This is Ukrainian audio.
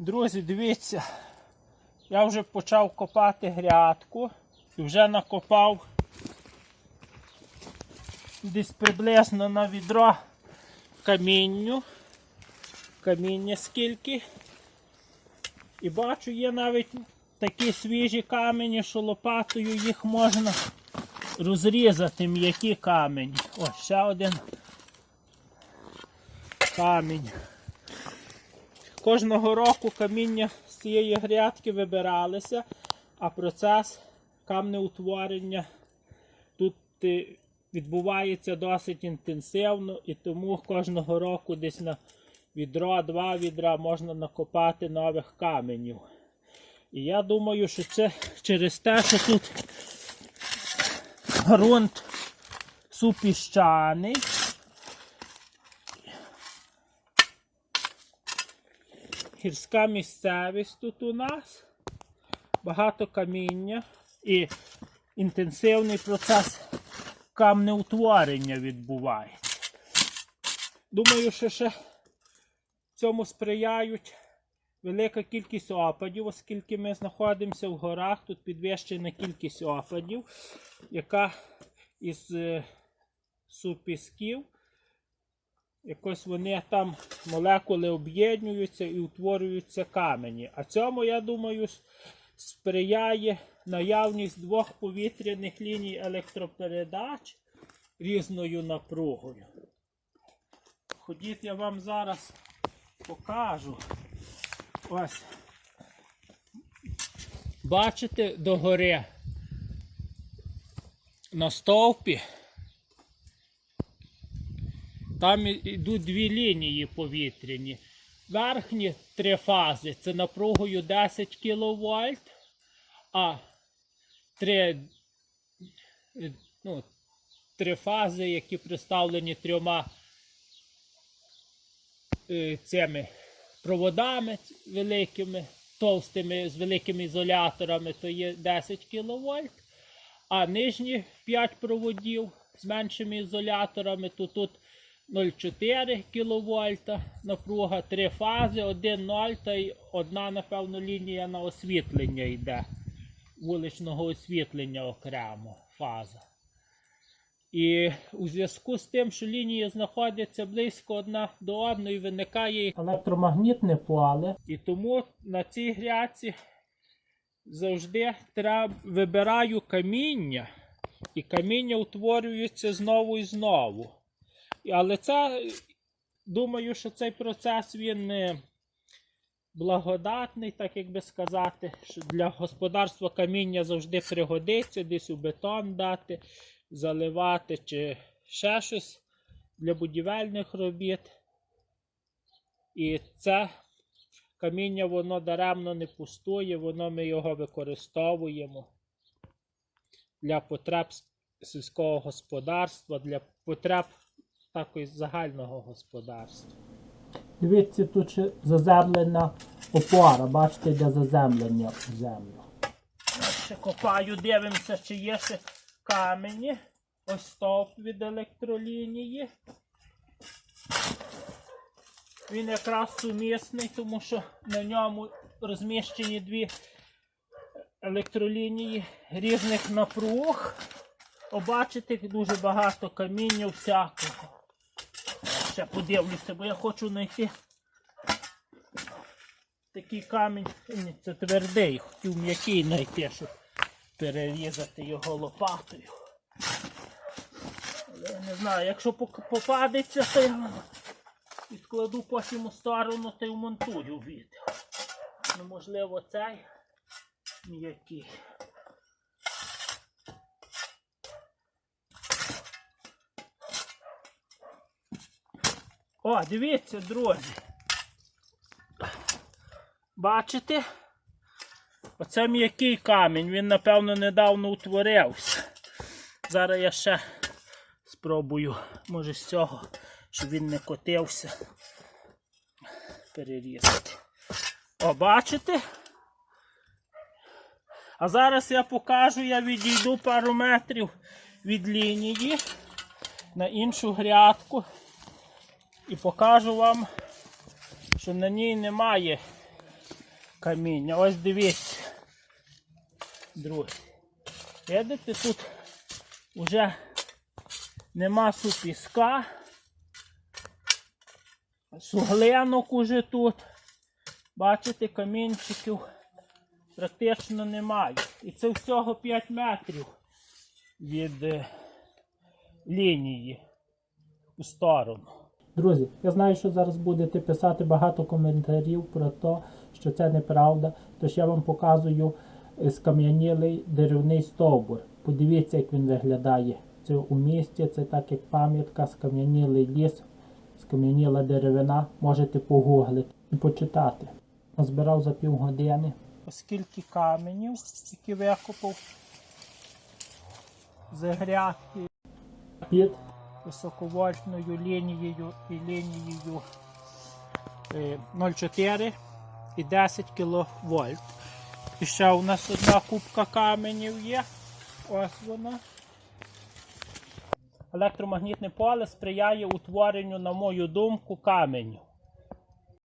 Друзі, дивіться, я вже почав копати грядку і вже накопав десь приблизно на відро камінню. Каміння скільки. І бачу, є навіть такі свіжі камені, що лопатою їх можна розрізати, м'які камені. Ось ще один камінь. Кожного року каміння з цієї грядки вибиралися, а процес камнеутворення тут е, відбувається досить інтенсивно і тому кожного року десь на відро, два відра можна накопати нових каменів. І я думаю, що це через те, що тут ґрунт супіщаний. Гірська місцевість тут у нас, багато каміння і інтенсивний процес камнеутворення відбувається. Думаю, що ще цьому сприяють велика кількість опадів, оскільки ми знаходимося в горах, тут підвищена кількість опадів, яка із е, супісків, якось вони там молекули об'єднуються і утворюються камені. А цьому, я думаю, сприяє наявність двох повітряних ліній електропередач різною напругою. Ходіть, я вам зараз покажу. Ось. Бачите догори на стовпі. Там йдуть дві лінії повітряні. Верхні три фази це напругою 10 кВт, а три, ну, три фази, які представлені трьома е, цими проводами великими, товстими, з великими ізоляторами, то є 10 кВт. А нижні 5 проводів з меншими ізоляторами, то тут 0,4 кВт напруга, 3 фази, 1,0 та й одна, напевно, лінія на освітлення йде. Вуличного освітлення окремо фаза. І у зв'язку з тим, що лінії знаходяться близько одна до одної, виникає електромагнітне поле. І тому на цій грядці завжди треба вибираю каміння, і каміння утворюється знову і знову. Але це, думаю, що цей процес він благодатний, так як би сказати, що для господарства каміння завжди пригодиться, десь у бетон дати, заливати чи ще щось для будівельних робіт. І це каміння воно даремно не пустує, воно ми його використовуємо для потреб сільського господарства, для потреб також загального господарства. Дивіться, тут ще заземлена опора, бачите, де заземлення в землю. Ще копаю, дивимося, чи є ще камені. Ось стовп від електролінії. Він якраз сумісний, тому що на ньому розміщені дві електролінії різних напруг. Побачите, дуже багато каміння всякого. Ще подивлюся, бо я хочу знайти такий камінь. Ні, Це твердий, хотів м'який знайти, щоб перерізати його лопатою. Але я не знаю, якщо попадеться, то я відкладу потім у сторону та й вмонтую відео. Ну, можливо, цей м'який. О, дивіться, друзі. Бачите? Оце м'який камінь, він, напевно, недавно утворився. Зараз я ще спробую, може з цього, щоб він не котився. Перерізати. О, бачите? А зараз я покажу, я відійду пару метрів від лінії на іншу грядку і покажу вам, що на ній немає каміння. Ось дивіться. Друзі. Видите, тут вже нема супіска. Суглинок уже тут. Бачите, камінчиків практично немає. І це всього 5 метрів від е, лінії у сторону. Друзі, я знаю, що зараз будете писати багато коментарів про те, що це неправда. Тож я вам показую е, скам'янілий деревний стовбур. Подивіться, як він виглядає. Це у місті, це так як пам'ятка, скам'янілий ліс, скам'яніла деревина. Можете погуглити і почитати. Збирав за півгодини. Оскільки каменів, які викопав з грядки під високовольтною лінією і лінією е, 0,4 і 10 кВт. І ще у нас одна кубка каменів є. Ось вона. Електромагнітне поле сприяє утворенню, на мою думку, каменю.